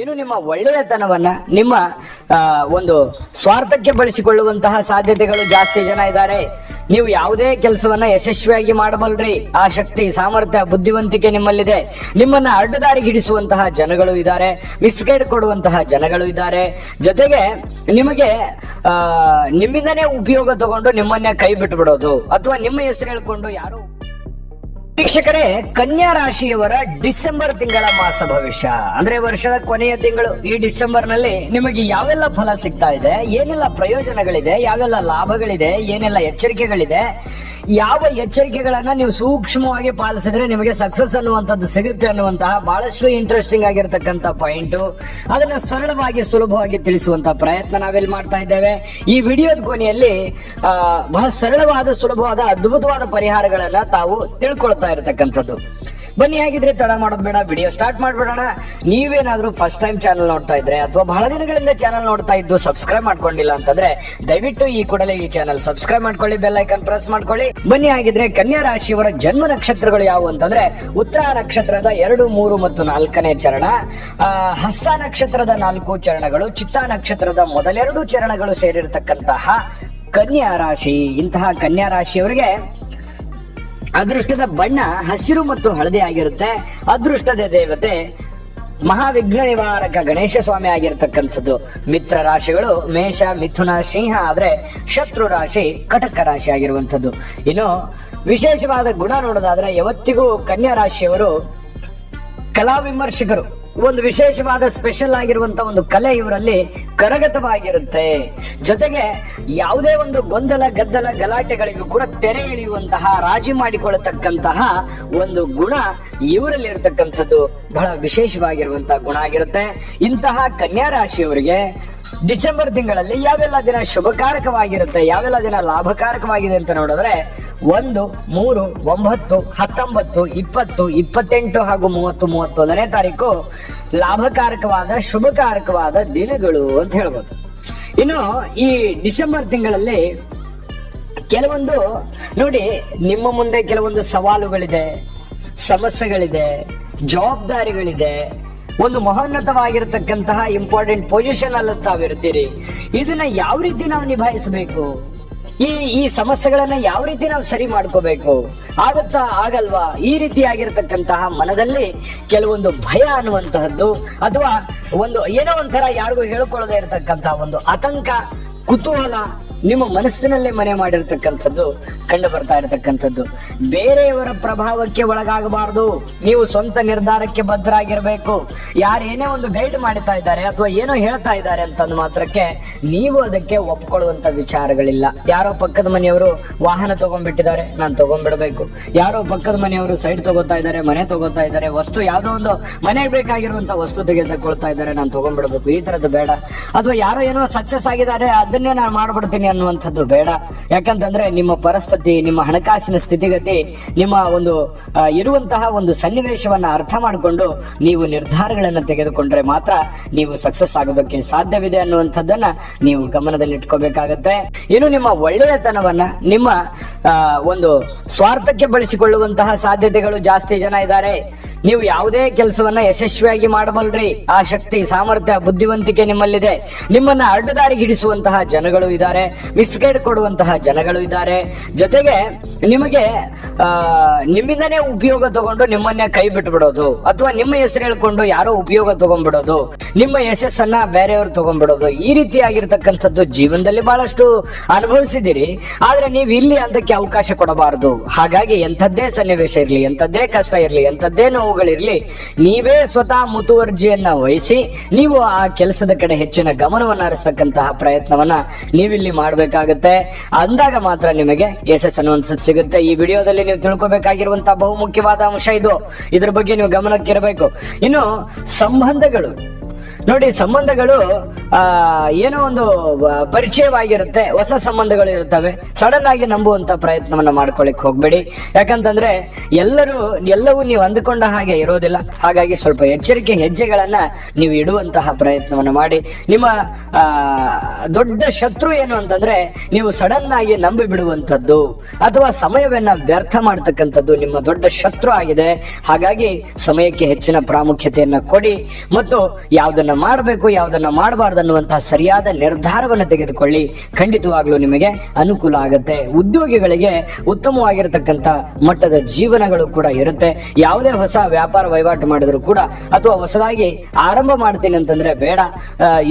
ಇನ್ನು ನಿಮ್ಮ ಒಳ್ಳೆಯತನವನ್ನ, ನಿಮ್ಮ ಒಂದು ಸ್ವಾರ್ಥಕ್ಕೆ ಬಳಸಿಕೊಳ್ಳುವಂತಹ ಸಾಧ್ಯತೆಗಳು ಜಾಸ್ತಿ ಜನ ಇದ್ದಾರೆ. ನೀವು ಯಾವುದೇ ಕೆಲಸವನ್ನ ಯಶಸ್ವಿಯಾಗಿ ಮಾಡಬಲ್ರಿ. ಆ ಶಕ್ತಿ, ಸಾಮರ್ಥ್ಯ, ಬುದ್ಧಿವಂತಿಕೆ ನಿಮ್ಮಲ್ಲಿದೆ. ನಿಮ್ಮನ್ನ ಅಡ್ಡದಾರಿಗೆ ಹಿಡಿಸುವಂತಹ ಜನಗಳು ಇದ್ದಾರೆ. ಮಿಸ್ಗೈಡ್ ಕೊಡುವಂತಹ ಜನಗಳು ಇದ್ದಾರೆ. ಜೊತೆಗೆ ನಿಮಗೆ ನಿಮ್ಮಿಂದನೇ ಉಪಯೋಗ ತಗೊಂಡು ನಿಮ್ಮನ್ನೇ ಕೈ ಬಿಟ್ಬಿಡೋದು. ಅಥವಾ ನಿಮ್ಮ ಹೆಸರು ಹೇಳ್ಕೊಂಡು ಯಾರು ವೀಕ್ಷಕರೇ, ಕನ್ಯಾ ರಾಶಿಯವರ ಡಿಸೆಂಬರ್ ತಿಂಗಳ ಮಾಸ ಭವಿಷ್ಯ. ಅಂದ್ರೆ ವರ್ಷದ ಕೊನೆಯ ತಿಂಗಳು ಈ ಡಿಸೆಂಬರ್ನಲ್ಲಿ ನಿಮಗೆ ಯಾವೆಲ್ಲ ಫಲ ಸಿಗ್ತಾ ಇದೆ, ಏನೆಲ್ಲ ಪ್ರಯೋಜನಗಳಿದೆ, ಯಾವೆಲ್ಲ ಲಾಭಗಳಿದೆ, ಏನೆಲ್ಲ ಎಚ್ಚರಿಕೆಗಳಿದೆ, ಯಾವ ಎಚ್ಚರಿಕೆಗಳನ್ನ ನೀವು ಸೂಕ್ಷ್ಮವಾಗಿ ಪಾಲಿಸಿದ್ರೆ ನಿಮಗೆ ಸಕ್ಸಸ್ ಅನ್ನುವಂಥದ್ದು ಸಿಗುತ್ತೆ ಅನ್ನುವಂತಹ ಬಹಳಷ್ಟು ಇಂಟ್ರೆಸ್ಟಿಂಗ್ ಆಗಿರತಕ್ಕಂತ ಪಾಯಿಂಟ್ ಅದನ್ನ ಸರಳವಾಗಿ, ಸುಲಭವಾಗಿ ತಿಳಿಸುವಂತ ಪ್ರಯತ್ನ ನಾವಿಲ್ಲಿ ಮಾಡ್ತಾ ಇದ್ದೇವೆ. ಈ ವಿಡಿಯೋದ ಕೊನೆಯಲ್ಲಿ ಬಹಳ ಸರಳವಾದ, ಸುಲಭವಾದ, ಅದ್ಭುತವಾದ ಪರಿಹಾರಗಳನ್ನ ತಾವು ತಿಳ್ಕೊಳ್ತಾ ಇರತಕ್ಕಂಥದ್ದು. ಬನ್ನಿ, ಹಾಗಿದ್ರೆ ತಡ ಮಾಡೋದು ಬೇಡ ವಿಡಿಯೋ ಸ್ಟಾರ್ಟ್ ಮಾಡ್ಬಿಡೋಣ. ನೀವೇನಾದ್ರೂ ಫಸ್ಟ್ ಟೈಮ್ ಚಾನಲ್ ನೋಡ್ತಾ ಇದ್ರೆ ಅಥವಾ ಬಹಳ ದಿನಗಳಿಂದ ಚಾನಲ್ ನೋಡ್ತಾ ಇದ್ದು ಸಬ್ಸ್ಕ್ರೈಬ್ ಮಾಡ್ಕೊಂಡಿಲ್ಲ ಅಂತಂದ್ರೆ ದಯವಿಟ್ಟು ಈ ಕೂಡಲೇ ಈ ಚಾನಲ್ ಸಬ್ಸ್ಕ್ರೈಬ್ ಮಾಡ್ಕೊಳ್ಳಿ ಬೆಲ್ ಐಕನ್ ಪ್ರೆಸ್ ಮಾಡ್ಕೊಳ್ಳಿ. ಬನ್ನಿ, ಹಾಗಿದ್ರೆ ಕನ್ಯಾ ರಾಶಿಯವರ ಜನ್ಮ ನಕ್ಷತ್ರಗಳು ಯಾವುವು ಅಂತಂದ್ರೆ ಉತ್ತರ ನಕ್ಷತ್ರದ ಎರಡು, ಮೂರು ಮತ್ತು ನಾಲ್ಕನೇ ಚರಣ ಹಸ್ತ ನಕ್ಷತ್ರದ ನಾಲ್ಕು ಚರಣಗಳು, ಚಿತ್ತ ನಕ್ಷತ್ರದ ಮೊದಲೆರಡು ಚರಣಗಳು ಸೇರಿರತಕ್ಕಂತಹ ಕನ್ಯಾ ರಾಶಿ. ಇಂತಹ ಕನ್ಯಾ ರಾಶಿಯವರಿಗೆ ಅದೃಷ್ಟದ ಬಣ್ಣ ಹಸಿರು ಮತ್ತು ಹಳದಿ ಆಗಿರುತ್ತೆ. ಅದೃಷ್ಟದ ದೇವತೆ ಮಹಾವಿಘ್ನ ನಿವಾರಕ ಗಣೇಶ ಸ್ವಾಮಿ ಆಗಿರ್ತಕ್ಕಂಥದ್ದು. ಮಿತ್ರ ರಾಶಿಗಳು ಮೇಷ, ಮಿಥುನ, ಸಿಂಹ ಆದ್ರೆ ಶತ್ರು ರಾಶಿ, ಕಟಕ ರಾಶಿ ಆಗಿರುವಂಥದ್ದು. ಇನ್ನು ವಿಶೇಷವಾದ ಗುಣ ನೋಡೋದಾದ್ರೆ, ಯಾವತ್ತಿಗೂ ಕನ್ಯಾ ರಾಶಿಯವರು ಕಲಾ ವಿಮರ್ಶಕರು ಒಂದು ವಿಶೇಷವಾದ ಸ್ಪೆಷಲ್ ಆಗಿರುವಂತ ಒಂದು ಕಲೆ ಇವರಲ್ಲಿ ಕರಗತವಾಗಿರುತ್ತೆ. ಜೊತೆಗೆ ಯಾವುದೇ ಒಂದು ಗೊಂದಲ, ಗದ್ದಲ, ಗಲಾಟೆಗಳಿಗೂ ಕೂಡ ತೆರೆ ಎಳೆಯುವಂತಹ, ರಾಜಿ ಮಾಡಿಕೊಳ್ಳತಕ್ಕಂತಹ ಒಂದು ಗುಣ ಇವರಲ್ಲಿ ಇರತಕ್ಕಂಥದ್ದು ಬಹಳ ವಿಶೇಷವಾಗಿರುವಂತಹ ಗುಣ ಆಗಿರುತ್ತೆ. ಇಂತಹ ಕನ್ಯಾ ರಾಶಿಯವರಿಗೆ ಡಿಸೆಂಬರ್ ತಿಂಗಳಲ್ಲಿ ಯಾವೆಲ್ಲ ದಿನ ಶುಭಕಾರಕವಾಗಿರುತ್ತೆ, ಯಾವೆಲ್ಲ ದಿನ ಲಾಭಕಾರಕವಾಗಿದೆ ಅಂತ ನೋಡಿದ್ರೆ ಒಂದು, ಮೂರು, ಒಂಬತ್ತು, ಹತ್ತೊಂಬತ್ತು, ಇಪ್ಪತ್ತು, ಇಪ್ಪತ್ತೆಂಟು ಹಾಗೂ ಮೂವತ್ತು, ಮೂವತ್ತೊಂದನೇ ತಾರೀಕು ಲಾಭಕಾರಕವಾದ, ಶುಭಕಾರಕವಾದ ದಿನಗಳು ಅಂತ ಹೇಳ್ಬೋದು. ಇನ್ನು ಈ ಡಿಸೆಂಬರ್ ತಿಂಗಳಲ್ಲಿ ಕೆಲವೊಂದು, ನೋಡಿ, ನಿಮ್ಮ ಮುಂದೆ ಕೆಲವೊಂದು ಸವಾಲುಗಳಿದೆ, ಸಮಸ್ಯೆಗಳಿದೆ, ಜವಾಬ್ದಾರಿಗಳಿದೆ. ಒಂದು ಮಹೋನ್ನತವಾಗಿರತಕ್ಕಂತಹ ಇಂಪಾರ್ಟೆಂಟ್ ಪೊಸಿಷನ್ ಅಲ್ಲಿ ತಾವಿರ್ತೀರಿ ಇದನ್ನ ಯಾವ ರೀತಿ ನಾವು ನಿಭಾಯಿಸಬೇಕು? ಈ ಈ ಸಮಸ್ಯೆಗಳನ್ನ ಯಾವ ರೀತಿ ನಾವು ಸರಿ ಮಾಡ್ಕೋಬೇಕು? ಆಗುತ್ತಾ ಆಗಲ್ವಾ? ಈ ರೀತಿಯಾಗಿರ್ತಕ್ಕಂತಹ ಮನದಲ್ಲಿ ಕೆಲವೊಂದು ಭಯ ಅನ್ನುವಂತಹದ್ದು, ಅಥವಾ ಒಂದು ಏನೋ ಒಂಥರ ಯಾರಿಗೂ ಹೇಳ್ಕೊಳ್ಳದೆ ಇರತಕ್ಕಂತಹ ಒಂದು ಆತಂಕ, ಕುತೂಹಲ ನಿಮ್ಮ ಮನಸ್ಸಿನಲ್ಲೇ ಮನೆ ಮಾಡಿರ್ತಕ್ಕಂಥದ್ದು, ಕಂಡು ಬರ್ತಾ ಇರತಕ್ಕಂಥದ್ದು. ಬೇರೆಯವರ ಪ್ರಭಾವಕ್ಕೆ ಒಳಗಾಗಬಾರದು. ನೀವು ಸ್ವಂತ ನಿರ್ಧಾರಕ್ಕೆ ಬದ್ಧರಾಗಿರ್ಬೇಕು. ಏನೇ ಒಂದು ಗೈಡ್ ಮಾಡ್ತಾ ಇದ್ದಾರೆ ಅಥವಾ ಏನೋ ಹೇಳ್ತಾ ಇದ್ದಾರೆ ಅಂತಂದು ಮಾತ್ರಕ್ಕೆ ನೀವು ಅದಕ್ಕೆ ಒಪ್ಕೊಳ್ಳುವಂತ ವಿಚಾರಗಳಿಲ್ಲ. ಯಾರೋ ಪಕ್ಕದ ಮನೆಯವರು ವಾಹನ ತಗೊಂಡ್ಬಿಟ್ಟಿದ್ದಾರೆ, ನಾನು ತಗೊಂಡ್ಬಿಡ್ಬೇಕು. ಯಾರೋ ಪಕ್ಕದ ಮನೆಯವರು ಸೈಡ್ ತಗೋತಾ ಇದ್ದಾರೆ, ಮನೆ ತಗೋತಾ ಇದ್ದಾರೆ, ವಸ್ತು ಯಾವುದೋ ಒಂದು ಮನೆಗೆ ಬೇಕಾಗಿರುವಂತ ವಸ್ತು ತೆಗೆದುಕೊಳ್ತಾ ಇದ್ದಾರೆ, ನಾನು ತಗೊಂಡ್ಬಿಡ್ಬೇಕು. ಈ ತರದ್ದು ಬೇಡ. ಅಥವಾ ಯಾರೋ ಏನೋ ಸಕ್ಸಸ್ ಆಗಿದ್ದಾರೆ, ಅದನ್ನೇ ನಾನು ಮಾಡ್ಬಿಡ್ತೀನಿ ಅನ್ನುವಂಥದ್ದು ಬೇಡ. ಯಾಕಂತಂದ್ರೆ ನಿಮ್ಮ ಪರಿಸ್ಥಿತಿ, ನಿಮ್ಮ ಹಣಕಾಸಿನ ಸ್ಥಿತಿಗತಿ, ನಿಮ್ಮ ಒಂದು ಇರುವಂತಹ ಒಂದು ಸನ್ನಿವೇಶವನ್ನ ಅರ್ಥ ಮಾಡಿಕೊಂಡು ನೀವು ನಿರ್ಧಾರಗಳನ್ನು ತೆಗೆದುಕೊಂಡ್ರೆ ಮಾತ್ರ ನೀವು ಸಕ್ಸಸ್ ಆಗೋದಕ್ಕೆ ಸಾಧ್ಯವಿದೆ ಅನ್ನುವಂಥದ್ದನ್ನ ನೀವು ಗಮನದಲ್ಲಿ ಇಟ್ಕೋಬೇಕಾಗತ್ತೆ ಇನ್ನು ನಿಮ್ಮ ಒಳ್ಳೆಯತನವನ್ನ, ನಿಮ್ಮ ಒಂದು ಸ್ವಾರ್ಥಕ್ಕೆ ಬಳಸಿಕೊಳ್ಳುವಂತಹ ಸಾಧ್ಯತೆಗಳು ಜಾಸ್ತಿ ಜನ ಇದ್ದಾರೆ. ನೀವು ಯಾವುದೇ ಕೆಲಸವನ್ನ ಯಶಸ್ವಿಯಾಗಿ ಮಾಡಬಲ್ರಿ. ಆ ಶಕ್ತಿ, ಸಾಮರ್ಥ್ಯ, ಬುದ್ಧಿವಂತಿಕೆ ನಿಮ್ಮಲ್ಲಿದೆ. ನಿಮ್ಮನ್ನ ಅಡ್ಡದಾರಿ ಹಿಡಿಸುವಂತಹ ಜನಗಳು ಇದ್ದಾರೆ. ಮಿಸ್ಗೈಡ್ ಕೊಡುವಂತಹ ಜನಗಳು ಇದ್ದಾರೆ. ಜೊತೆಗೆ ನಿಮಗೆ ನಿಮ್ಮಿಂದನೇ ಉಪಯೋಗ ತಗೊಂಡು ನಿಮ್ಮನ್ನೇ ಕೈ ಬಿಟ್ಬಿಡೋದು. ಅಥವಾ ನಿಮ್ಮ ಹೆಸರು ಹೇಳ್ಕೊಂಡು ಯಾರೋ ಉಪಯೋಗ ತಗೊಂಡ್ಬಿಡೋದು. ನಿಮ್ಮ ಯಶಸ್ಸನ್ನ ಬೇರೆಯವರು ತಗೊಂಡ್ಬಿಡೋದು. ಈ ರೀತಿಯಾಗಿರ್ತಕ್ಕಂಥದ್ದು ಜೀವನದಲ್ಲಿ ಬಹಳಷ್ಟು ಅನುಭವಿಸಿದಿರಿ ಆದ್ರೆ ನೀವು ಇಲ್ಲಿ ಅದಕ್ಕೆ ಅವಕಾಶ ಕೊಡಬಾರದು. ಹಾಗಾಗಿ ಎಂಥದ್ದೇ ಸನ್ನಿವೇಶ ಇರಲಿ, ಎಂಥದ್ದೇ ಕಷ್ಟ ಇರಲಿ, ಎಂಥದ್ದೇ ನೋವುಗಳಿರ್ಲಿ ನೀವೇ ಸ್ವತಃ ಮುತುವರ್ಜಿಯನ್ನ ವಹಿಸಿ, ನೀವು ಆ ಕೆಲಸದ ಕಡೆ ಹೆಚ್ಚಿನ ಗಮನವನ್ನು ಹರಿಸ್ತಕ್ಕಂತಹ ಪ್ರಯತ್ನವನ್ನ ನೀವಿಲ್ಲಿ ಮಾಡಬೇಕಾಗುತ್ತೆ. ಅಂದಾಗ ಮಾತ್ರ ನಿಮಗೆ ಯಶಸ್ ಅನ್ನುವಂಥದ್ದು ಸಿಗುತ್ತೆ. ಈ ವಿಡಿಯೋದಲ್ಲಿ ನೀವು ತಿಳ್ಕೊಬೇಕಾಗಿರುವಂತಹ ಬಹುಮುಖ್ಯವಾದ ಅಂಶ ಇದು. ಇದ್ರ ಬಗ್ಗೆ ನೀವು ಗಮನಕ್ಕಿರಬೇಕು. ಇನ್ನು ಸಂಬಂಧಗಳು. ನೋಡಿ, ಸಂಬಂಧಗಳು ಏನೋ ಒಂದು ಪರಿಚಯವಾಗಿರುತ್ತೆ. ಹೊಸ ಸಂಬಂಧಗಳು ಇರ್ತವೆ ಸಡನ್ ಆಗಿ ನಂಬುವಂತ ಪ್ರಯತ್ನವನ್ನ ಮಾಡ್ಕೊಳಿಕ್ ಹೋಗ್ಬೇಡಿ. ಯಾಕಂತಂದ್ರೆ, ಎಲ್ಲರೂ, ಎಲ್ಲವೂ ನೀವು ಅಂದುಕೊಂಡ ಹಾಗೆ ಇರೋದಿಲ್ಲ. ಹಾಗಾಗಿ ಸ್ವಲ್ಪ ಎಚ್ಚರಿಕೆ, ಹೆಜ್ಜೆಗಳನ್ನ ನೀವು ಇಡುವಂತಹ ಪ್ರಯತ್ನವನ್ನ ಮಾಡಿ. ನಿಮ್ಮ ದೊಡ್ಡ ಶತ್ರು ಏನು ಅಂತಂದ್ರೆ, ನೀವು ಸಡನ್ ಆಗಿ ನಂಬಿ ಬಿಡುವಂತದ್ದು ಅಥವಾ ಸಮಯವನ್ನ ವ್ಯರ್ಥ ಮಾಡ್ತಕ್ಕಂಥದ್ದು ನಿಮ್ಮ ದೊಡ್ಡ ಶತ್ರು ಆಗಿದೆ. ಹಾಗಾಗಿ ಸಮಯಕ್ಕೆ ಹೆಚ್ಚಿನ ಪ್ರಾಮುಖ್ಯತೆಯನ್ನ ಕೊಡಿ. ಮತ್ತು ಯಾವ್ದನ್ನ ಮಾಡಬೇಕು, ಯಾವುದನ್ನು ಮಾಡಬಾರ್ದು ಅನ್ನುವಂತಹ ಸರಿಯಾದ ನಿರ್ಧಾರವನ್ನು ತೆಗೆದುಕೊಳ್ಳಿ. ಖಂಡಿತವಾಗ್ಲೂ ನಿಮಗೆ ಅನುಕೂಲ ಆಗುತ್ತೆ. ಉದ್ಯೋಗಿಗಳಿಗೆ ಉತ್ತಮವಾಗಿರತಕ್ಕಂತ ಮಟ್ಟದ ಜೀವನಗಳು ಕೂಡ ಇರುತ್ತೆ. ಯಾವುದೇ ಹೊಸ ವ್ಯಾಪಾರ ವಹಿವಾಟು ಮಾಡಿದ್ರು ಕೂಡ ಅಥವಾ ಹೊಸದಾಗಿ ಆರಂಭ ಮಾಡ್ತೀನಿ ಅಂತಂದ್ರೆ ಬೇಡ.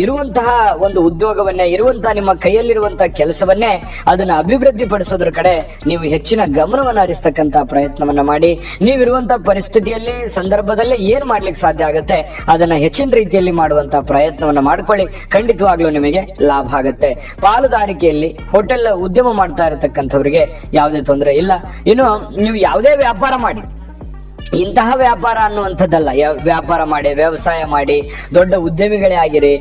ಇರುವಂತಹ ಒಂದು ಉದ್ಯೋಗವನ್ನೇ, ಇರುವಂತಹ ನಿಮ್ಮ ಕೈಯಲ್ಲಿರುವಂತಹ ಕೆಲಸವನ್ನೇ ಅದನ್ನ ಅಭಿವೃದ್ಧಿ ಪಡಿಸೋದ್ರ ಕಡೆ ನೀವು ಹೆಚ್ಚಿನ ಗಮನವನ್ನು ಹರಿಸ್ತಕ್ಕಂತ ಪ್ರಯತ್ನವನ್ನ ಮಾಡಿ. ನೀವಿರುವಂತಹ ಪರಿಸ್ಥಿತಿಯಲ್ಲಿ, ಸಂದರ್ಭದಲ್ಲಿ ಏನ್ ಮಾಡ್ಲಿಕ್ಕೆ ಸಾಧ್ಯ ಆಗುತ್ತೆ, ಅದನ್ನ ಹೆಚ್ಚಿನ ರೀತಿಯಲ್ಲಿ ಮಾಡುವಂತ ಪ್ರಯತ್ನವನ್ನ ಮಾಡ್ಕೊಳ್ಳಿ. ಖಂಡಿತವಾಗ್ಲೂ ನಿಮಗೆ ಲಾಭ ಆಗುತ್ತೆ. ಪಾಲುದಾರಿಕೆಯಲ್ಲಿ ಹೋಟೆಲ್ ಉದ್ಯಮ ಮಾಡ್ತಾ ಇರತಕ್ಕಂಥವ್ರಿಗೆ ಯಾವುದೇ ತೊಂದರೆ ಇಲ್ಲ. ಇನ್ನು ನೀವು ಯಾವುದೇ ವ್ಯಾಪಾರ ಮಾಡಿ ಇಂತಹ ವ್ಯಾಪಾರ ಅನ್ನುವಂಥದ್ದಲ್ಲ. ವ್ಯಾಪಾರ ಮಾಡಿ, ವ್ಯವಸಾಯ ಮಾಡಿ, ದೊಡ್ಡ ಉದ್ಯಮಿಗಳೇ ಆಗಿರಿ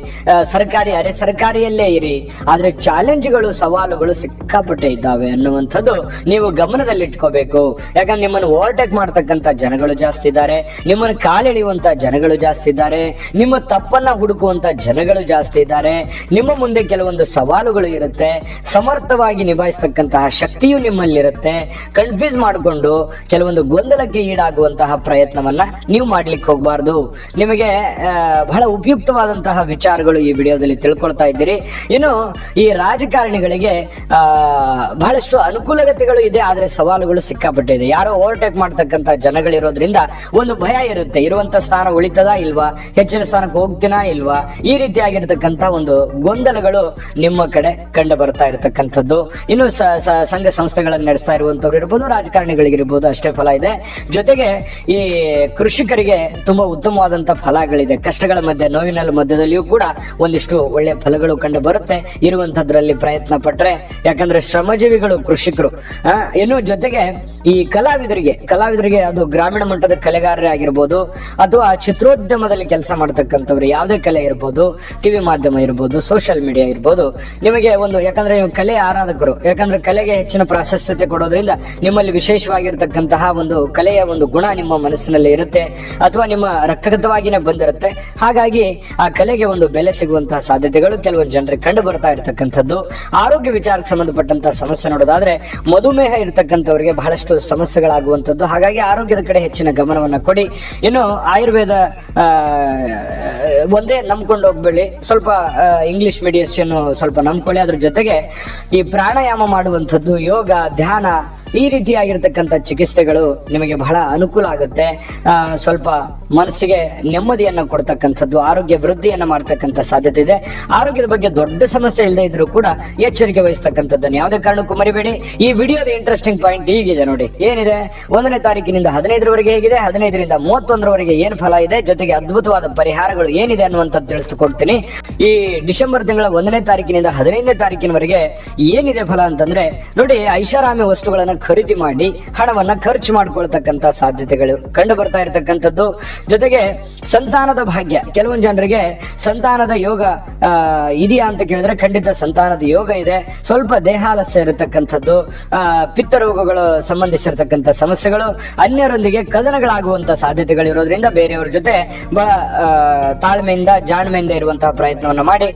ಸರ್ಕಾರಿ, ಅರೆ ಸರ್ಕಾರಿಯಲ್ಲೇ ಇರಿ. ಆದರೆ ಚಾಲೆಂಜ್ಗಳು, ಸವಾಲುಗಳು ಸಿಕ್ಕಾಪಟ್ಟೆ ಇದ್ದಾವೆ ಅನ್ನುವಂಥದ್ದು ನೀವು ಗಮನದಲ್ಲಿಟ್ಕೋಬೇಕು. ಯಾಕಂದ್ರೆ ನಿಮ್ಮನ್ನು ಓವರ್ಟೇಕ್ ಮಾಡ್ತಕ್ಕಂಥ ಜನಗಳು ಜಾಸ್ತಿ ಇದ್ದಾರೆ, ನಿಮ್ಮನ್ನು ಕಾಲೆಳೆಯುವಂಥ ಜನಗಳು ಜಾಸ್ತಿ ಇದ್ದಾರೆ, ನಿಮ್ಮ ತಪ್ಪನ್ನ ಹುಡುಕುವಂತ ಜನಗಳು ಜಾಸ್ತಿ ಇದ್ದಾರೆ, ನಿಮ್ಮ ಮುಂದೆ ಕೆಲವೊಂದು ಸವಾಲುಗಳು ಇರುತ್ತೆ, ಸಮರ್ಥವಾಗಿ ನಿಭಾಯಿಸ್ತಕ್ಕಂತಹ ಶಕ್ತಿಯು ನಿಮ್ಮಲ್ಲಿರುತ್ತೆ, ಕನ್ಫ್ಯೂಸ್ ಮಾಡಿಕೊಂಡು ಕೆಲವೊಂದು ಗೊಂದಲಕ್ಕೆ ಈಡಾಗುವಂತಹ ಪ್ರಯತ್ನವನ್ನ ನೀವು ಮಾಡ್ಲಿಕ್ಕೆ ಹೋಗಬಾರ್ದು. ನಿಮಗೆ ಬಹಳ ಉಪಯುಕ್ತವಾದಂತಹ ವಿಚಾರಗಳು ಈ ವಿಡಿಯೋದಲ್ಲಿ ತಿಳ್ಕೊಳ್ತಾ ಇದ್ದೀರಿ. ಇನ್ನು ಈ ರಾಜಕಾರಣಿಗಳಿಗೆ ಬಹಳಷ್ಟು ಅನುಕೂಲಗತೆಗಳು ಇದೆ, ಆದ್ರೆ ಸವಾಲುಗಳು ಸಿಕ್ಕಾಪಟ್ಟೆ ಇದೆ ಯಾರೋ ಓವರ್ಟೇಕ್ ಮಾಡ್ತಕ್ಕಂತ ಜನಗಳಿರೋದ್ರಿಂದ ಒಂದು ಭಯ ಇರುತ್ತೆ. ಇರುವಂತ ಸ್ಥಾನ ಉಳಿತದ ಇಲ್ವಾ? ಹೆಚ್ಚಿನ ಸ್ಥಾನಕ್ಕೆ ಹೋಗ್ತೀನಾ ಇಲ್ವಾ? ಈ ರೀತಿಯಾಗಿರ್ತಕ್ಕಂತ ಒಂದು ಗೊಂದಲಗಳು ನಿಮ್ಮ ಕಡೆ ಕಂಡು ಬರ್ತಾ ಇರತಕ್ಕಂಥದ್ದು. ಇನ್ನು ಸಂಘ ಸಂಸ್ಥೆಗಳನ್ನು ನಡೆಸ್ತಾ ಇರುವಂತವ್ರು ಇರ್ಬೋದು, ರಾಜಕಾರಣಿಗಳಿಗಿರ್ಬೋದು, ಅಷ್ಟೇ ಫಲ ಇದೆ. ಜೊತೆಗೆ ಈ ಕೃಷಿಕರಿಗೆ ತುಂಬಾ ಉತ್ತಮವಾದಂತ ಫಲಗಳಿದೆ. ಕಷ್ಟಗಳ ಮಧ್ಯೆ, ನೋವಿನ ಮಧ್ಯದಲ್ಲಿಯೂ ಕೂಡ ಒಂದಿಷ್ಟು ಒಳ್ಳೆಯ ಫಲಗಳು ಕಂಡು ಬರುತ್ತೆ. ಇರುವಂತದ್ರಲ್ಲಿ ಪ್ರಯತ್ನ ಪಟ್ರೆ, ಯಾಕಂದ್ರೆ ಶ್ರಮಜೀವಿಗಳು ಕೃಷಿಕರು. ಇನ್ನು ಜೊತೆಗೆ ಈ ಕಲಾವಿದರಿಗೆ ಕಲಾವಿದರಿಗೆ ಅದು ಗ್ರಾಮೀಣ ಮಟ್ಟದ ಕಲೆಗಾರರೇ ಆಗಿರ್ಬೋದು, ಅಥವಾ ಚಿತ್ರೋದ್ಯಮದಲ್ಲಿ ಕೆಲಸ ಮಾಡ್ತಕ್ಕಂಥವ್ರು ಯಾವುದೇ ಕಲೆ ಇರ್ಬೋದು, ಟಿವಿ ಮಾಧ್ಯಮ ಇರ್ಬೋದು, ಸೋಷಿಯಲ್ ಮೀಡಿಯಾ ಇರ್ಬೋದು, ನಿಮಗೆ ಒಂದು, ಯಾಕಂದ್ರೆ ನೀವು ಕಲೆ ಆರಾಧಕರು, ಯಾಕಂದ್ರೆ ಕಲೆಗೆ ಹೆಚ್ಚಿನ ಪ್ರಾಶಸ್ತ್ಯತೆ ಕೊಡೋದ್ರಿಂದ ನಿಮ್ಮಲ್ಲಿ ವಿಶೇಷವಾಗಿರ್ತಕ್ಕಂತಹ ಒಂದು ಕಲೆಯ ಒಂದು ಗುಣ ನಿಮ್ಮ ಮನಸ್ಸಿನಲ್ಲಿ ಇರುತ್ತೆ ಅಥವಾ ನಿಮ್ಮ ರಕ್ತಗತವಾಗಿನೇ ಬಂದಿರುತ್ತೆ. ಹಾಗಾಗಿ ಆ ಕಲೆಗೆ ಒಂದು ಬೆಲೆ ಸಿಗುವಂತಹ ಸಾಧ್ಯತೆಗಳು ಕೆಲವೊಂದು ಜನರಿಗೆ ಕಂಡು ಬರ್ತಾ ಇರತಕ್ಕಂಥದ್ದು. ಆರೋಗ್ಯ ವಿಚಾರಕ್ಕೆ ಸಂಬಂಧಪಟ್ಟಂತಹ ಸಮಸ್ಯೆ ನೋಡೋದಾದ್ರೆ ಮಧುಮೇಹ ಇರತಕ್ಕಂಥವರಿಗೆ ಬಹಳಷ್ಟು ಸಮಸ್ಯೆಗಳಾಗುವಂಥದ್ದು. ಹಾಗಾಗಿ ಆರೋಗ್ಯದ ಕಡೆ ಹೆಚ್ಚಿನ ಗಮನವನ್ನು ಕೊಡಿ. ಇನ್ನು ಆಯುರ್ವೇದ ಒಂದೇ ನಂಬ್ಕೊಂಡು ಹೋಗ್ಬೇಡಿ. ಸ್ವಲ್ಪ ಇಂಗ್ಲಿಷ್ ಮೆಡಿಯೇಷನ್ ಸ್ವಲ್ಪ ನಂಬ್ಕೊಳ್ಳಿ. ಅದ್ರ ಜೊತೆಗೆ ಈ ಪ್ರಾಣಾಯಾಮ ಮಾಡುವಂಥದ್ದು ಯೋಗ, ಧ್ಯಾನ ಈ ರೀತಿಯಾಗಿರ್ತಕ್ಕಂಥ ಚಿಕಿತ್ಸೆಗಳು ನಿಮಗೆ ಬಹಳ ಅನುಕೂಲ ಆಗುತ್ತೆ. ಸ್ವಲ್ಪ ಮನಸ್ಸಿಗೆ ನೆಮ್ಮದಿಯನ್ನು ಕೊಡ್ತಕ್ಕಂಥದ್ದು, ಆರೋಗ್ಯ ವೃದ್ಧಿಯನ್ನು ಮಾಡ್ತಕ್ಕಂಥ ಸಾಧ್ಯತೆ ಇದೆ. ಆರೋಗ್ಯದ ಬಗ್ಗೆ ದೊಡ್ಡ ಸಮಸ್ಯೆ ಇಲ್ಲದೆ ಇದ್ರೂ ಕೂಡ ಎಚ್ಚರಿಕೆ ವಹಿಸ್ತಕ್ಕಂಥದ್ದನ್ನು ಯಾವುದೇ ಕಾರಣಕ್ಕೂ ಮರಿಬೇಡಿ. ಈ ವಿಡಿಯೋದ ಇಂಟ್ರೆಸ್ಟಿಂಗ್ ಪಾಯಿಂಟ್ ಹೀಗಿದೆ ನೋಡಿ. ಏನಿದೆ? ಒಂದನೇ ತಾರೀಕಿನಿಂದ ಹದಿನೈದರವರೆಗೆ ಹೇಗಿದೆ? ಹದಿನೈದರಿಂದ ಮೂವತ್ತೊಂದರವರೆಗೆ ಏನು ಫಲ ಇದೆ? ಜೊತೆಗೆ ಅದ್ಭುತವಾದ ಪರಿಹಾರಗಳು ಏನಿದೆ ಅನ್ನುವಂಥದ್ದು ತಿಳಿಸ್ಕೊಡ್ತೀನಿ. ಈ ಡಿಸೆಂಬರ್ ತಿಂಗಳ ಒಂದನೇ ತಾರೀಕಿನಿಂದ ಹದಿನೈದನೇ ತಾರೀಕಿನವರೆಗೆ ಏನಿದೆ ಫಲ ಅಂತಂದ್ರೆ, ನೋಡಿ ಐಷಾರಾಮಿ ವಸ್ತುಗಳನ್ನ ಖರೀದಿ ಮಾಡಿ ಹಣವನ್ನ ಖರ್ಚು ಮಾಡ್ಕೊಳ್ತಕ್ಕಂತ ಸಾಧ್ಯತೆಗಳು ಕಂಡು ಬರ್ತಾ ಇರತಕ್ಕಂಥದ್ದು. ಜೊತೆಗೆ ಸಂತಾನದ ಭಾಗ್ಯ. ಕೆಲವೊಂದು ಜನರಿಗೆ ಸಂತಾನದ ಯೋಗ ಇದೆಯಾ ಅಂತ ಕೇಳಿದ್ರೆ ಖಂಡಿತ ಸಂತಾನದ ಯೋಗ ಇದೆ. ಸ್ವಲ್ಪ ದೇಹಾಲಸ್ಯ ಇರತಕ್ಕಂಥದ್ದು ಪಿತ್ತ ರೋಗಗಳು ಸಂಬಂಧಿಸಿರ್ತಕ್ಕಂಥ ಸಮಸ್ಯೆಗಳು, ಅನ್ಯರೊಂದಿಗೆ ಕದನಗಳಾಗುವಂತ ಸಾಧ್ಯತೆಗಳು ಇರೋದ್ರಿಂದ ಬೇರೆಯವ್ರ ಜೊತೆ ಬಹಳ ತಾಳ್ಮೆಯಿಂದ, ಜಾಣ್ಮೆಯಿಂದ ಇರುವಂತಹ ಪ್ರಯತ್ನವನ್ನು ಮಾಡಿ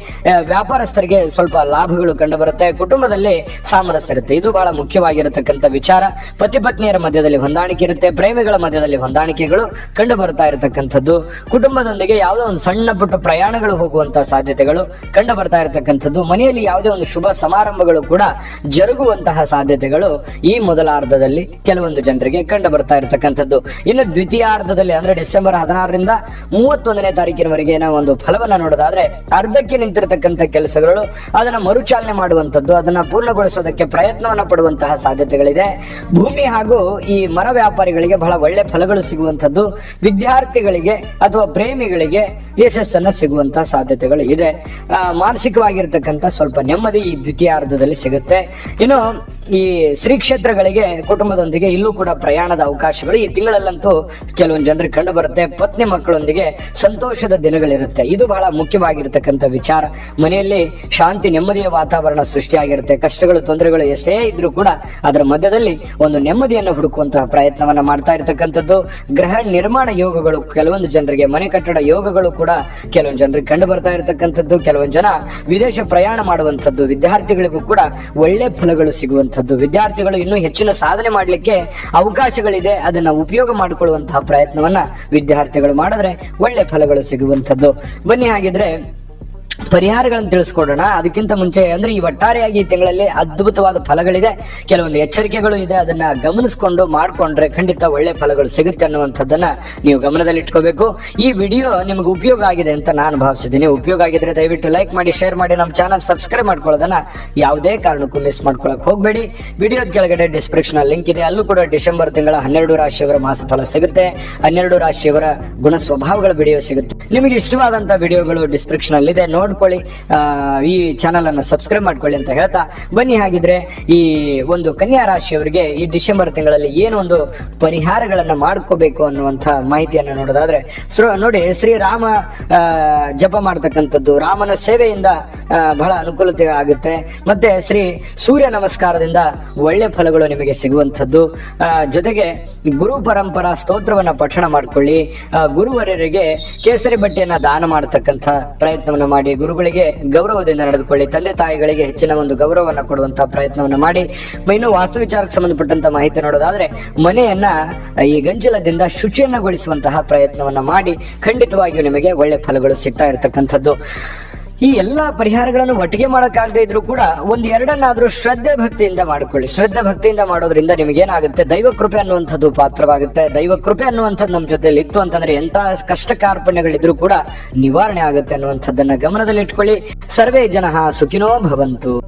ವ್ಯಾಪಾರಸ್ಥರಿಗೆ ಸ್ವಲ್ಪ ಲಾಭಗಳು ಕಂಡು ಬರುತ್ತೆ. ಕುಟುಂಬದಲ್ಲಿ ಸಾಮರಸ್ಯ ಇರುತ್ತೆ. ಇದು ಬಹಳ ಮುಖ್ಯವಾಗಿರತಕ್ಕಂಥ ವಿಚಾರ ಪತಿ ಪತ್ನಿಯರ ಮಧ್ಯದಲ್ಲಿ ಹೊಂದಾಣಿಕೆ ಇರುತ್ತೆ, ಪ್ರೇಮಿಗಳ ಮಧ್ಯದಲ್ಲಿ ಹೊಂದಾಣಿಕೆಗಳು ಕಂಡು ಬರ್ತಾ ಇರತಕ್ಕಂಥದ್ದು. ಕುಟುಂಬದೊಂದಿಗೆ ಯಾವುದೋ ಒಂದು ಸಣ್ಣ ಪುಟ್ಟ ಪ್ರಯಾಣಗಳು ಹೋಗುವಂತಹ ಸಾಧ್ಯತೆಗಳು ಕಂಡು ಬರ್ತಾ ಇರತಕ್ಕಂಥದ್ದು. ಮನೆಯಲ್ಲಿ ಯಾವುದೇ ಒಂದು ಶುಭ ಸಮಾರಂಭಗಳು ಕೂಡ ಜರುಗುವಂತಹ ಸಾಧ್ಯತೆಗಳು ಈ ಮೊದಲಾರ್ಧದಲ್ಲಿ ಕೆಲವೊಂದು ಜನರಿಗೆ ಕಂಡು ಬರ್ತಾ ಇರತಕ್ಕಂಥದ್ದು. ಇನ್ನು ದ್ವಿತೀಯಾರ್ಧದಲ್ಲಿ ಅಂದ್ರೆ ಡಿಸೆಂಬರ್ ಹದಿನಾರರಿಂದ ಮೂವತ್ತೊಂದನೇ ತಾರೀಕಿನವರೆಗೆ ನಾವು ಒಂದು ಫಲವನ್ನ ನೋಡೋದಾದ್ರೆ ಅರ್ಧಕ್ಕೆ ನಿಂತಿರತಕ್ಕಂಥ ಕೆಲಸಗಳು, ಅದನ್ನ ಮರುಚಾಲನೆ ಮಾಡುವಂತದ್ದು ಅದನ್ನ ಪೂರ್ಣಗೊಳಿಸೋದಕ್ಕೆ ಪ್ರಯತ್ನವನ್ನ ಪಡುವಂತಹ ಸಾಧ್ಯತೆಗಳಿದೆ. ಭೂಮಿ ಹಾಗೂ ಈ ಮರ ವ್ಯಾಪಾರಿಗಳಿಗೆ ಬಹಳ ಒಳ್ಳೆ ಫಲಗಳು ಸಿಗುವಂಥದ್ದು. ವಿದ್ಯಾರ್ಥಿಗಳಿಗೆ ಅಥವಾ ಪ್ರೇಮಿಗಳಿಗೆ ಯಶಸ್ಸನ್ನು ಸಿಗುವಂತಹ ಸಾಧ್ಯತೆಗಳು ಇದೆ. ಮಾನಸಿಕವಾಗಿರ್ತಕ್ಕಂಥ ಸ್ವಲ್ಪ ನೆಮ್ಮದಿ ಈ ದ್ವಿತೀಯಾರ್ಧದಲ್ಲಿ ಸಿಗುತ್ತೆ. ಇನ್ನು ಈ ಶ್ರೀ ಕ್ಷೇತ್ರಗಳಿಗೆ, ಕುಟುಂಬದೊಂದಿಗೆ ಇಲ್ಲೂ ಕೂಡ ಪ್ರಯಾಣದ ಅವಕಾಶಗಳು. ಈ ತಿಂಗಳಲ್ಲಂತೂ ಕೆಲವೊಂದು ಜನರಿಗೆ ಕಂಡು ಬರುತ್ತೆ. ಪತ್ನಿ ಮಕ್ಕಳೊಂದಿಗೆ ಸಂತೋಷದ ದಿನಗಳಿರುತ್ತೆ. ಇದು ಬಹಳ ಮುಖ್ಯವಾಗಿರ್ತಕ್ಕಂಥ ವಿಚಾರ. ಮನೆಯಲ್ಲಿ ಶಾಂತಿ, ನೆಮ್ಮದಿಯ ವಾತಾವರಣ ಸೃಷ್ಟಿಯಾಗಿರುತ್ತೆ. ಕಷ್ಟಗಳು, ತೊಂದರೆಗಳು ಎಷ್ಟೇ ಇದ್ರೂ ಕೂಡ ಅದರ ಮಧ್ಯದಲ್ಲಿ ಒಂದು ನೆಮ್ಮದಿಯನ್ನು ಹುಡುಕುವಂತಹ ಪ್ರಯತ್ನವನ್ನ ಮಾಡ್ತಾ ಇರತಕ್ಕಂಥದ್ದು. ಗ್ರಹ ನಿರ್ಮಾಣ ಯೋಗಗಳು, ಕೆಲವೊಂದು ಜನರಿಗೆ ಮನೆ ಕಟ್ಟಡ ಯೋಗಗಳು ಕೂಡ ಕೆಲವೊಂದು ಜನರಿಗೆ ಕಂಡು ಬರ್ತಾ ಇರತಕ್ಕಂಥದ್ದು. ಕೆಲವೊಂದು ಜನ ವಿದೇಶ ಪ್ರಯಾಣ ಮಾಡುವಂಥದ್ದು, ವಿದ್ಯಾರ್ಥಿಗಳಿಗೂ ಕೂಡ ಒಳ್ಳೆ ಫಲಗಳು ಸಿಗುವಂಥದ್ದು. ವಿದ್ಯಾರ್ಥಿಗಳು ಇನ್ನೂ ಹೆಚ್ಚಿನ ಸಾಧನೆ ಮಾಡಲಿಕ್ಕೆ ಅವಕಾಶಗಳಿದೆ. ಅದನ್ನ ಉಪಯೋಗ ಮಾಡಿಕೊಳ್ಳುವಂತಹ ಪ್ರಯತ್ನವನ್ನ ವಿದ್ಯಾರ್ಥಿಗಳು ಮಾಡಿದ್ರೆ ಒಳ್ಳೆ ಫಲಗಳು ಸಿಗುವಂಥದ್ದು. ಬನ್ನಿ ಹಾಗಿದ್ರೆ ಪರಿಹಾರಗಳನ್ನು ತಿಳಿಸ್ಕೊಡೋಣ. ಅದಕ್ಕಿಂತ ಮುಂಚೆ ಅಂದ್ರೆ ಈ ಒಟ್ಟಾರೆಯಾಗಿ ಈ ತಿಂಗಳಲ್ಲಿ ಅದ್ಭುತವಾದ ಫಲಗಳಿದೆ. ಕೆಲವೊಂದು ಎಚ್ಚರಿಕೆಗಳು ಇದೆ. ಅದನ್ನ ಗಮನಿಸಿಕೊಂಡು ಮಾಡ್ಕೊಂಡ್ರೆ ಖಂಡಿತ ಒಳ್ಳೆ ಫಲಗಳು ಸಿಗುತ್ತೆ ಅನ್ನುವಂಥದ್ದನ್ನ ನೀವು ಗಮನದಲ್ಲಿ ಇಟ್ಕೋಬೇಕು ಈ ವಿಡಿಯೋ ನಿಮ್ಗೆ ಉಪಯೋಗ ಆಗಿದೆ ಅಂತ ನಾನು ಭಾವಿಸಿದ್ದೀನಿ ಉಪಯೋಗ ಆಗಿದ್ರೆ ದಯವಿಟ್ಟು ಲೈಕ್ ಮಾಡಿ, ಶೇರ್ ಮಾಡಿ, ನಮ್ಮ ಚಾನಲ್ ಸಬ್ಸ್ಕ್ರೈಬ್ ಮಾಡ್ಕೊಳ್ಳೋದನ್ನ ಯಾವುದೇ ಕಾರಣಕ್ಕೂ ಮಿಸ್ ಮಾಡ್ಕೊಳಕ್ ಹೋಗಬೇಡಿ. ವಿಡಿಯೋದ ಕೆಳಗಡೆ ಡಿಸ್ಕ್ರಿಪ್ಷನ್ ಲಿಂಕ್ ಇದೆ. ಅಲ್ಲೂ ಕೂಡ ಡಿಸೆಂಬರ್ ತಿಂಗಳ ಹನ್ನೆರಡು ರಾಶಿಯವರ ಮಾಸ ಫಲ ಸಿಗುತ್ತೆ. ಹನ್ನೆರಡು ರಾಶಿಯವರ ಗುಣ ಸ್ವಭಾವಗಳ ವಿಡಿಯೋ ಸಿಗುತ್ತೆ. ನಿಮಗೆ ಇಷ್ಟವಾದಂತಹ ವಿಡಿಯೋಗಳು ಡಿಸ್ಕ್ರಿಪ್ಷನ್ ಅಲ್ಲಿ ಇದೆ. ನೋಡ್ಕೊಳ್ಳಿ ಆ, ಈ ಚಾನಲ್ ಅನ್ನು ಸಬ್ಸ್ಕ್ರೈಬ್ ಮಾಡ್ಕೊಳ್ಳಿ ಅಂತ ಹೇಳ್ತಾ ಬನ್ನಿ. ಹಾಗಿದ್ರೆ ಈ ಒಂದು ಕನ್ಯಾ ರಾಶಿಯವರಿಗೆ ಈ ಡಿಸೆಂಬರ್ ತಿಂಗಳಲ್ಲಿ ಏನು ಒಂದು ಪರಿಹಾರಗಳನ್ನ ಮಾಡ್ಕೋಬೇಕು ಅನ್ನುವಂತ ಮಾಹಿತಿಯನ್ನು ನೋಡೋದಾದ್ರೆ ನೋಡಿ ಶ್ರೀರಾಮ ಜಪ ಮಾಡ್ತಕ್ಕಂಥದ್ದು. ರಾಮನ ಸೇವೆಯಿಂದ ಬಹಳ ಅನುಕೂಲತೆ ಆಗುತ್ತೆ. ಮತ್ತೆ ಶ್ರೀ ಸೂರ್ಯ ನಮಸ್ಕಾರದಿಂದ ಒಳ್ಳೆ ಫಲಗಳು ನಿಮಗೆ ಸಿಗುವಂಥದ್ದು. ಜೊತೆಗೆ ಗುರು ಪರಂಪರಾ ಸ್ತೋತ್ರವನ್ನ ಪಠಣ ಮಾಡ್ಕೊಳ್ಳಿ. ಗುರುವರ್ಯರಿಗೆ ಕೇಸರಿ ಬಟ್ಟೆಯನ್ನ ದಾನ ಮಾಡತಕ್ಕಂಥ ಪ್ರಯತ್ನವನ್ನ ಮಾಡಿ. ಗುರುಗಳಿಗೆ ಗೌರವದಿಂದ ನಡೆದುಕೊಳ್ಳಿ. ತಂದೆ ತಾಯಿಗಳಿಗೆ ಹೆಚ್ಚಿನ ಒಂದು ಗೌರವವನ್ನು ಕೊಡುವಂತಹ ಪ್ರಯತ್ನವನ್ನು ಮಾಡಿ. ಇನ್ನು ವಾಸ್ತು ವಿಚಾರಕ್ಕೆ ಸಂಬಂಧಪಟ್ಟಂತ ಮಾಹಿತಿ ನೋಡೋದಾದ್ರೆ, ಮನೆಯನ್ನ ಈ ಗಂಜಲದಿಂದ ಶುಚಿಯನ್ನಗೊಳಿಸುವಂತಹ ಪ್ರಯತ್ನವನ್ನ ಮಾಡಿ ಖಂಡಿತವಾಗಿಯೂ ನಿಮಗೆ ಒಳ್ಳೆ ಫಲಗಳು ಸಿಗ್ತಾ ಇರತಕ್ಕಂಥದ್ದು. ಈ ಎಲ್ಲಾ ಪರಿಹಾರಗಳನ್ನು ಒಟ್ಟಿಗೆ ಮಾಡೋಕ್ಕಾಗದೇ ಇದ್ರು ಕೂಡ ಒಂದ್ ಎರಡನ್ನಾದ್ರೂ ಶ್ರದ್ಧೆ ಭಕ್ತಿಯಿಂದ ಮಾಡ್ಕೊಳ್ಳಿ. ಶ್ರದ್ಧೆ ಭಕ್ತಿಯಿಂದ ಮಾಡೋದ್ರಿಂದ ನಿಮ್ಗೆ ಏನಾಗುತ್ತೆ? ದೈವ ಕೃಪೆ ಅನ್ನುವಂಥದ್ದು ಪಾತ್ರವಾಗುತ್ತೆ. ದೈವ ಕೃಪೆ ಅನ್ನುವಂಥದ್ದು ನಮ್ಮ ಜೊತೆಲಿ ಇತ್ತು ಅಂತಂದ್ರೆ ಎಂತ ಕಷ್ಟ ಕಾರ್ಪಣ್ಯಗಳಿದ್ರು ಕೂಡ ನಿವಾರಣೆ ಆಗುತ್ತೆ ಅನ್ನುವಂಥದ್ದನ್ನ ಗಮನದಲ್ಲಿ ಇಟ್ಕೊಳ್ಳಿ ಸರ್ವೇ ಜನ ಸುಖಿನೋ ಭವಂತು.